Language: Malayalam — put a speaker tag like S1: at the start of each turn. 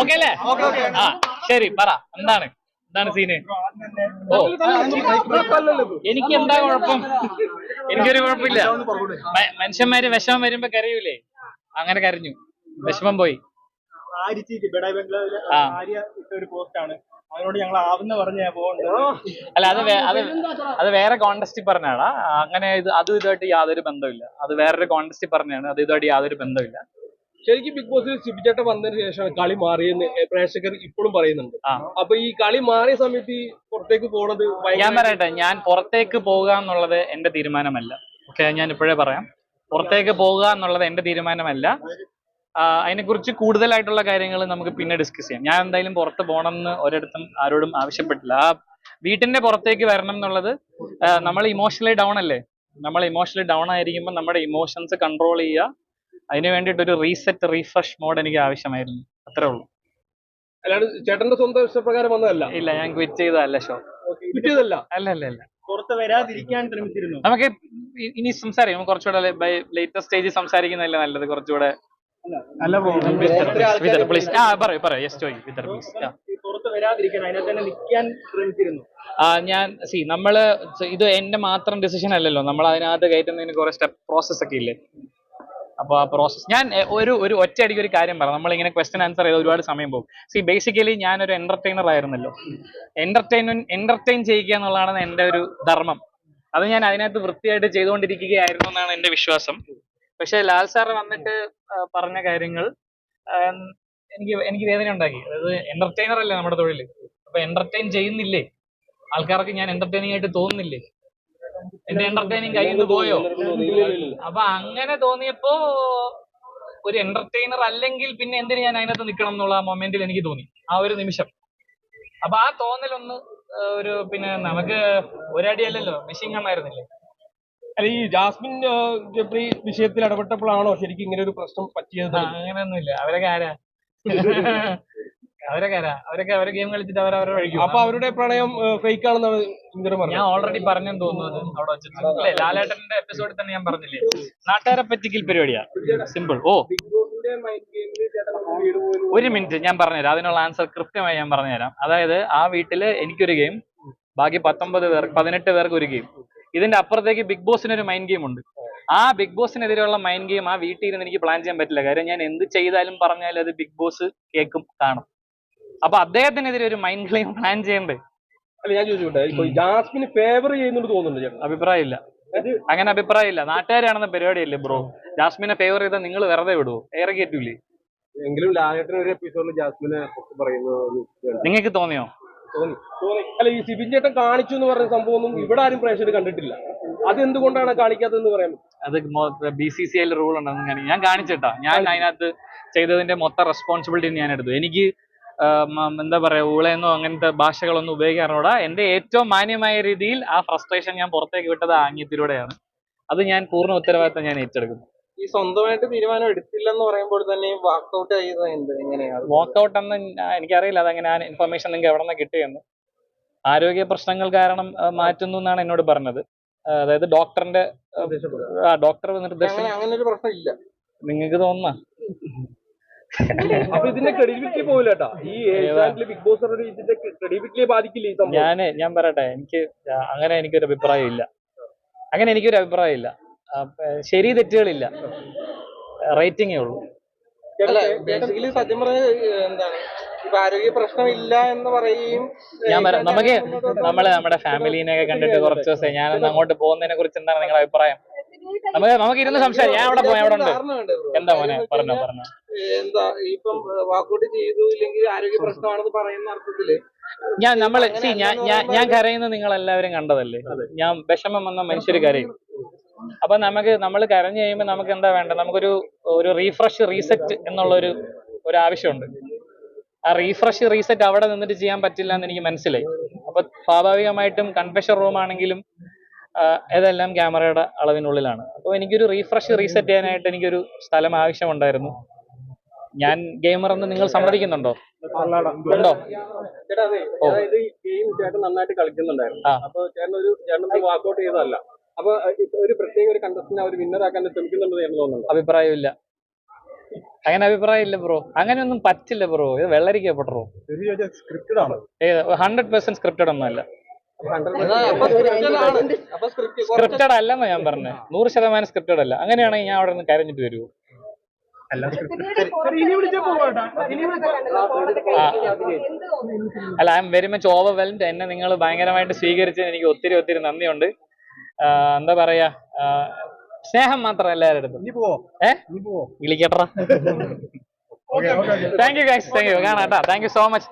S1: ഓക്കെ അല്ലേ? ആ ശരി പറ. എന്താണ്? എന്താണ് സീന്? ഓ. എനിക്ക് എന്താ കുഴപ്പം? എനിക്കൊരു കുഴപ്പമില്ല. മനുഷ്യന്മാര് വിഷമം വരുമ്പോ കരയൂലേ? അങ്ങനെ കരഞ്ഞു. വിഷമം പോയി.
S2: അതിനോട് ഞങ്ങൾ ആവുന്ന പറഞ്ഞ്
S1: അല്ല അത് അത് അത് വേറെ കോണ്ടസ്റ്റിൽ പറഞ്ഞാടാ. അങ്ങനെ ഇത് അതും ഇതുമായിട്ട് യാതൊരു ബന്ധമില്ല അത് വേറൊരു കോണ്ടസ്റ്റിൽ പറഞ്ഞാണ്. അത് ഇതുമായിട്ട് യാതൊരു ബന്ധമില്ല
S3: ശരിക്കും ബിഗ് ബോസിൽ സിബിചേട്ട വന്നതിന് ശേഷമാണ് കളി മാറിയെന്ന് പ്രേക്ഷകർ ഇപ്പോഴും പറയുന്നുണ്ട്. അപ്പൊ ഈ കളി മാറിയ സമയത്ത് ഈ പുറത്തേക്ക് പോണത്
S1: ഞാൻ പറയട്ടെ ഞാൻ പുറത്തേക്ക് പോകുക എന്നുള്ളത് എന്റെ തീരുമാനമല്ല. ഓക്കെ ഞാൻ ഇപ്പോഴേ പറയാം. പുറത്തേക്ക് പോകുക എന്നുള്ളത് എന്റെ തീരുമാനമല്ല. അതിനെക്കുറിച്ച് കൂടുതലായിട്ടുള്ള കാര്യങ്ങൾ നമുക്ക് പിന്നെ ഡിസ്കസ് ചെയ്യാം. ഞാൻ എന്തായാലും പുറത്ത് പോകണം എന്ന് ഒരിടത്തും ആരോടും ആവശ്യപ്പെട്ടില്ല ആ വീട്ടിന്റെ പുറത്തേക്ക് വരണം എന്നുള്ളത് നമ്മൾ ഇമോഷണലി ഡൗൺ അല്ലേ? നമ്മൾ ഇമോഷണലി ഡൗൺ ആയിരിക്കുമ്പോൾ നമ്മുടെ ഇമോഷൻസ് കൺട്രോൾ ചെയ്യുക. അതിന് വേണ്ടിട്ട് ഒരു റീസെറ്റ് റീഫ്രഷ് മോഡ് എനിക്ക് ആവശ്യമായിരുന്നു. അത്രേ ഉള്ളൂ.
S3: അല്ലാണ്ട് ചേട്ടന്റെ സ്വന്തം ഇഷ്ടപ്രകാരം വന്നതല്ല?
S1: ഇല്ല ഞാൻ ക്വിറ്റ് ചെയ്തതല്ല ഷോ.
S3: ചെയ്തല്ല
S1: അല്ല അല്ല അല്ല.
S2: പുറത്ത് വരാതിരിക്കാൻ ശ്രമിച്ചിരുന്നു.
S1: നമുക്ക് ഇനി സംസാരിക്കാം. നമുക്ക് കുറച്ചുകൂടെ ലേറ്റസ്റ്റ് സ്റ്റേജിൽ സംസാരിക്കുന്നതല്ലേ നല്ലത്? കുറച്ചുകൂടെ
S2: അല്ല
S1: വിതർ പ്ലീസ് ആ പറയൂ പറയൂ. യെസ് വിതർ പ്ലീസ്
S2: പുറത്ത് വരാതിരിക്കാൻ അതിനകത്ത് തന്നെ നിൽക്കാൻ ശ്രമിച്ചിരുന്നു.
S1: ഞാൻ സി നമ്മൾ ഇത് എന്റെ മാത്രം ഡിസിഷൻ അല്ലല്ലോ. നമ്മൾ അതിനകത്ത് കയറ്റുന്നതിന് കുറെ സ്റ്റെപ്പ് പ്രോസസ് ഒക്കെ ഇല്ലേ? അപ്പൊ ആ പ്രോസസ് ഞാൻ ഒരു ഒരു ഒറ്റയടിക്ക് ഒരു കാര്യം പറയാം നമ്മളിങ്ങനെ ക്വസ്റ്റൻ ആൻസർ ചെയ്ത് ഒരുപാട് സമയം പോകും. സി ബേസിക്കലി ഞാനൊരു എന്റർടൈനർ ആയിരുന്നല്ലോ. എന്റർടൈൻ എന്റർടൈൻ ചെയ്യുക എന്നുള്ളതാണ് എന്റെ ഒരു ധർമ്മം. അത് ഞാൻ അതിനകത്ത് വൃത്തിയായിട്ട് ചെയ്തുകൊണ്ടിരിക്കുകയായിരുന്നു എന്നാണ് എന്റെ വിശ്വാസം. പക്ഷെ ലാൽ സാറ് വന്നിട്ട് പറഞ്ഞ കാര്യങ്ങൾ എനിക്ക് എനിക്ക് വേദന ഉണ്ടാക്കി. അതായത് എന്റർടൈനർ അല്ലേ നമ്മുടെ തൊഴിൽ അപ്പൊ എന്റർടൈൻ ചെയ്യുന്നില്ലേ? ആൾക്കാർക്ക് ഞാൻ എന്റർടൈനിങ് ആയിട്ട് തോന്നുന്നില്ലേ? എന്റെ എന്റർടൈനിങ് കയ്യിൽ നിന്ന് പോയോ? അപ്പൊ അങ്ങനെ തോന്നിയപ്പോ ഒരു എന്റർടൈനർ അല്ലെങ്കിൽ പിന്നെ എന്തിനു ഞാൻ അതിനകത്ത് നിൽക്കണം എന്നുള്ള ആ മൊമെന്റിൽ എനിക്ക് തോന്നി. ആ ഒരു നിമിഷം. അപ്പൊ ആ തോന്നലൊന്ന് ഒരു പിന്നെ നമുക്ക് ഒരടിയല്ലല്ലോ മെഷീൻ കണ്ണായിരുന്നില്ലേ
S3: അല്ല ഈ ജാസ്മിൻ ജബ്രി വിഷയത്തിൽ ഇടപെട്ടപ്പോഴാണോ ശരിക്കും ഇങ്ങനെ ഒരു പ്രശ്നം പറ്റിയത്?
S1: അങ്ങനെയൊന്നുമില്ല അവരൊക്കെ ആരാ? അവരൊക്കെ ആരാ? അവരൊക്കെ അവരെ ഗെയിം കളിച്ചിട്ട് വഴിക്കും
S3: അപ്പൊ അവരുടെ പ്രണയം ഫേക്ക് ആണെന്നാണ്
S1: ഞാൻ
S3: പറഞ്ഞത്.
S1: ഓൾറെഡി പറഞ്ഞെന്ന് തോന്നുന്നത് അവിടെ വെച്ചിട്ട്. അല്ലേ ലാലേട്ടന്റെ എപ്പിസോഡിൽ തന്നെ ഞാൻ പറഞ്ഞില്ലേ? നാട്ടുകാരെ പറ്റിക്കൽ പരിപാടിയാ. സിമ്പിൾ ഓ. ഒരു മിനിറ്റ് ഞാൻ പറഞ്ഞുതരാം. അതിനുള്ള ആൻസർ കൃത്യമായി ഞാൻ പറഞ്ഞുതരാം. അതായത് ആ വീട്ടിൽ എനിക്കൊരു ഗെയിം ബാക്കി പത്തൊമ്പത് പേർ പതിനെട്ട് പേർക്ക് ഒരു ഗെയിം ഇതിന്റെ അപ്പുറത്തേക്ക് ബിഗ് ബോസിന് ഒരു മൈൻഡ് ഗെയിം ഉണ്ട്. ആ ബിഗ് ബോസിനെതിരെയുള്ള മൈൻഡ് ഗെയിം ആ വീട്ടിൽ ഇരുന്ന് എനിക്ക് പ്ലാൻ ചെയ്യാൻ പറ്റില്ല. കാര്യം ഞാൻ എന്ത് ചെയ്താലും പറഞ്ഞാലും അത് ബിഗ് ബോസ് കേൾക്കും കാണും. അപ്പൊ അദ്ദേഹത്തിനെതിരെ ഒരു മൈൻഡ് ഗെയിം പ്ലാൻ ചെയ്യണ്ടേ?
S3: അല്ല ഞാൻ ചോദിച്ചോട്ടെ ഇപ്പൊ ജാസ്മിന് ഫേവർ ചെയ്യുന്നുണ്ട് തോന്നുന്നുണ്ട് ചേട്ടൻ
S1: അഭിപ്രായമില്ല. അങ്ങനെ അഭിപ്രായമില്ല. നാട്ടുകാരാണെന്ന പരിപാടിയല്ലേ ബ്രോ? ജാസ്മിനെ ഫേവർ ചെയ്താൽ നിങ്ങൾ വെറുതെ വിടുവോ? ഏറെ കയറ്റൂലേ
S3: എങ്കിലും ലാലേട്ടൻ ഒരു എപ്പിസോഡിൽ ജാസ്മിനെ പറയുന്ന
S1: നിങ്ങൾക്ക് തോന്നിയോ?
S3: തോന്നി. തോന്നി. അല്ല ഈ സിബിൻ ചേട്ടൻ കാണിച്ചു എന്ന് പറഞ്ഞ സംഭവം ഒന്നും ഇവിടെ ആരും പ്രേക്ഷകർ കണ്ടിട്ടില്ല. അത് എന്തുകൊണ്ടാണ് കാണിക്കാത്തതെന്ന് പറയാൻ
S1: അത് B C C I rule ഉണ്ടെന്ന് ഞാൻ കാണിച്ചിട്ടാ. ഞാൻ അതിനകത്ത് ചെയ്തതിന്റെ മൊത്തം റെസ്പോൺസിബിലിറ്റി ഞാൻ എടുത്തു. എനിക്ക് എന്താ പറയാ ഊളയെന്നോ അങ്ങനത്തെ ഭാഷകളൊന്നും ഉപയോഗിക്കാറോടാ എന്റെ ഏറ്റവും മാന്യമായ രീതിയിൽ ആ ഫ്രസ്ട്രേഷൻ ഞാൻ പുറത്തേക്ക് വിട്ടത് ആംഗ്യത്തിലൂടെയാണ്. അത് ഞാൻ പൂർണ ഉത്തരവാദിത്തം ഞാൻ ഏറ്റെടുക്കുന്നു.
S2: ഈ സ്വന്തമായിട്ട് തീരുമാനം എടുത്തില്ലെന്ന് പറയുമ്പോൾ തന്നെ വാക്കൗട്ട് ചെയ്തത് എന്ത്? എങ്ങനെയാണ്
S1: വാക്കൗട്ട് എന്ന് എനിക്കറിയില്ല. അതങ്ങനെ ആ ഇൻഫർമേഷൻ നിങ്ങൾക്ക് എവിടെ നിന്ന് കിട്ടിയെന്ന്. ആരോഗ്യ പ്രശ്നങ്ങൾ കാരണം മാറ്റുന്നു എന്നാണ് എന്നോട് പറഞ്ഞത്. അതായത് ഡോക്ടറിന്റെ ആ ഡോക്ടർ നിർദ്ദേശം
S2: അങ്ങനെ ഒരു പ്രശ്നം ഇല്ല.
S1: നിങ്ങൾക്ക് തോന്നുന്ന?
S3: അപ്പൊ ഇതിന്റെ ക്രെഡിബിലിറ്റി പോകില്ല കേട്ടാ ഈ ബിഗ് ബോസ് ഇതിന്റെ ക്രെഡിബിലിറ്റിയെ ബാധിക്കില്ല ഈ സംഭവം?
S1: ഞാൻ ഞാൻ പറയട്ടെ എനിക്ക് അങ്ങനെ എനിക്കൊരു അഭിപ്രായം ഇല്ല അങ്ങനെ എനിക്കൊരു അഭിപ്രായം ഇല്ല ശരി തെറ്റുകളില്ല. റേറ്റിംഗേ ഉള്ളൂ.
S2: ബേസിക്കലി സത്യം പറഞ്ഞ എന്താണ് ഇപ്പൊ ആരോഗ്യ പ്രശ്നമില്ല എന്ന് പറയുകയും
S1: ഞാൻ നമുക്ക് നമ്മൾ നമ്മുടെ ഫാമിലീനെ കണ്ടിട്ട് കുറച്ച് ദിവസം ഞാനൊന്ന് അങ്ങോട്ട് പോകുന്നതിനെ കുറിച്ച് എന്താണ് നിങ്ങളുടെ അഭിപ്രായം? നമുക്ക് നമുക്ക് ഇരുന്ന് സംസാരിക്കാം. ഞാൻ അവിടെ പോയി? അവിടെ ഉണ്ട്? എന്താ മോനെ? പറഞ്ഞോ പറഞ്ഞോ.
S2: എന്താ ഇപ്പം വാക്കൗട്ട് ചെയ്തു ഇല്ലെങ്കിൽ ആരോഗ്യ പ്രശ്നമാണെന്ന് പറയുന്ന അർത്ഥത്തിൽ
S1: ഞാൻ നമ്മൾ സി ഞാൻ ഞാൻ കരയുന്നത് നിങ്ങൾ എല്ലാവരും കണ്ടതല്ലേ ഞാൻ വിഷമം വന്ന മനുഷ്യര് കരയും. അപ്പൊ നമുക്ക് നമ്മൾ കരഞ്ഞു കഴിയുമ്പോൾ നമുക്ക് എന്താ വേണ്ടത്? നമുക്കൊരു ഒരു റീഫ്രഷ് റീസെറ്റ് എന്നുള്ള ഒരു ഒരു ആവശ്യമുണ്ട്. ആ റീഫ്രഷ് റീസെറ്റ് അവിടെ നിന്നിട്ട് ചെയ്യാൻ പറ്റില്ല എന്ന് എനിക്ക് മനസ്സിലായി. അപ്പൊ സ്വാഭാവികമായിട്ടും കൺഫെഷൻ റൂം ആണെങ്കിലും ഇതെല്ലാം ക്യാമറയുടെ അളവിനുള്ളിലാണ്. അപ്പോൾ എനിക്കൊരു റീഫ്രഷ് റീസെറ്റ് ചെയ്യാനായിട്ട് എനിക്കൊരു സ്ഥലം ആവശ്യമുണ്ടായിരുന്നു. ഞാൻ ഗെയിമർ എന്ന് നിങ്ങൾ സമ്മതിക്കുന്നുണ്ടോ? ഉണ്ടോ?
S3: ചേട്ടാ അതെ. അതായത് ഗെയിം ചേട്ടൻ നന്നായിട്ട് കളിക്കുന്നുണ്ടായിരുന്നു.
S1: ആ.
S3: അപ്പൊ ചേട്ടൻ ഒരു ചേട്ടൻ വാക്കൗട്ട് ചെയ്തതല്ല. അപ്പൊ ഒരു പ്രത്യേക ഒരു അവർ വിന്നർ ആക്കാൻ ശ്രമിക്കുന്നുണ്ടെന്ന് ചേട്ടൻ തോന്നുന്നു
S1: അഭിപ്രായമില്ല. അങ്ങനെ അഭിപ്രായമില്ല ബ്രോ അങ്ങനെയൊന്നും പറ്റില്ല ബ്രോ ഇത് വെള്ളരിക്കപ്പെട്ടോ ബ്രോ
S4: സ്ക്രിപ്റ്റഡ് ആണ്.
S1: ഹൺഡ്രഡ് പെർസെന്റ് സ്ക്രിപ്റ്റഡ് ഒന്നുമല്ല. സ്ക്രിപ്റ്റഡ് അല്ലെന്നാ ഞാൻ പറഞ്ഞത് നൂറ് ശതമാനം സ്ക്രിപ്റ്റഡ് അല്ല. അങ്ങനെയാണെങ്കിൽ ഞാൻ അവിടെ നിന്ന് കരഞ്ഞിട്ട് വരുമോ
S3: ഇനി
S1: അല്ല I'm very much overwhelmed എന്നെ നിങ്ങൾ ഭയങ്കരമായിട്ട് സ്വീകരിച്ചതിന് എനിക്ക് ഒത്തിരി ഒത്തിരി നന്ദിയുണ്ട്. എന്താ പറയാ? സ്നേഹം മാത്രം എല്ലാവരുടെ അടുത്തും. വിളിക്കട്ടെ thank you guys thank you കാണാം കേട്ടോ. Thank you so much